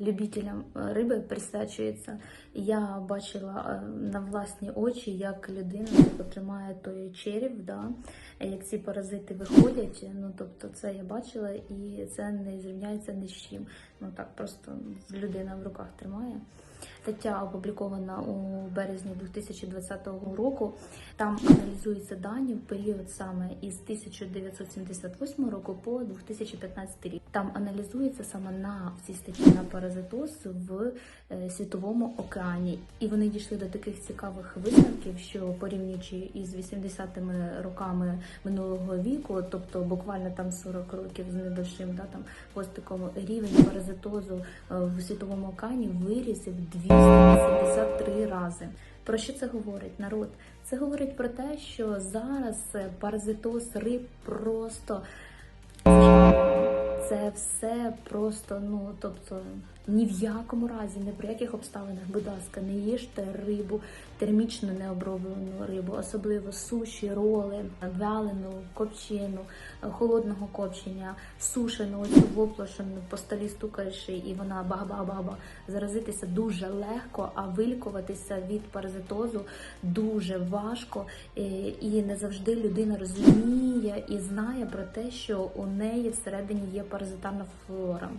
Любителям е, риби присвячується. Я бачила е, на власні очі, як людина тримає той череп, да, як ці паразити виходять. Ну тобто, це я бачила, і це не зрівняється ні з чим. Ну так просто людина в руках тримає. Стаття опублікована у березні 2020 року. Там аналізуються дані в період саме із 1978 року по 2015 рік. Там аналізується саме на всі статті на паразитоз в е, світовому океані, і вони дійшли до таких цікавих висновків, що порівнюючи із 80-ми роками минулого віку, тобто буквально там 40 років з небольшим, да там хвостиком, рівень паразитозу е, в світовому океані виріс 283 рази. Про що це говорить народ? Це говорить про те, що зараз паразитоз риб просто це все просто, ну тобто ні в якому разі, ні при яких обставинах, будь ласка, не їжте рибу, термічно необроблену рибу, особливо суші, роли, вялену, копчену, е, холодного копчення, сушену, оцю воплошену, по столі стукаєш і вона баба-баба. Заразитися дуже легко, а вилікуватися від паразитозу дуже важко. Е, І не завжди людина розуміє і знає про те, що у неї всередині є паразитарна флора.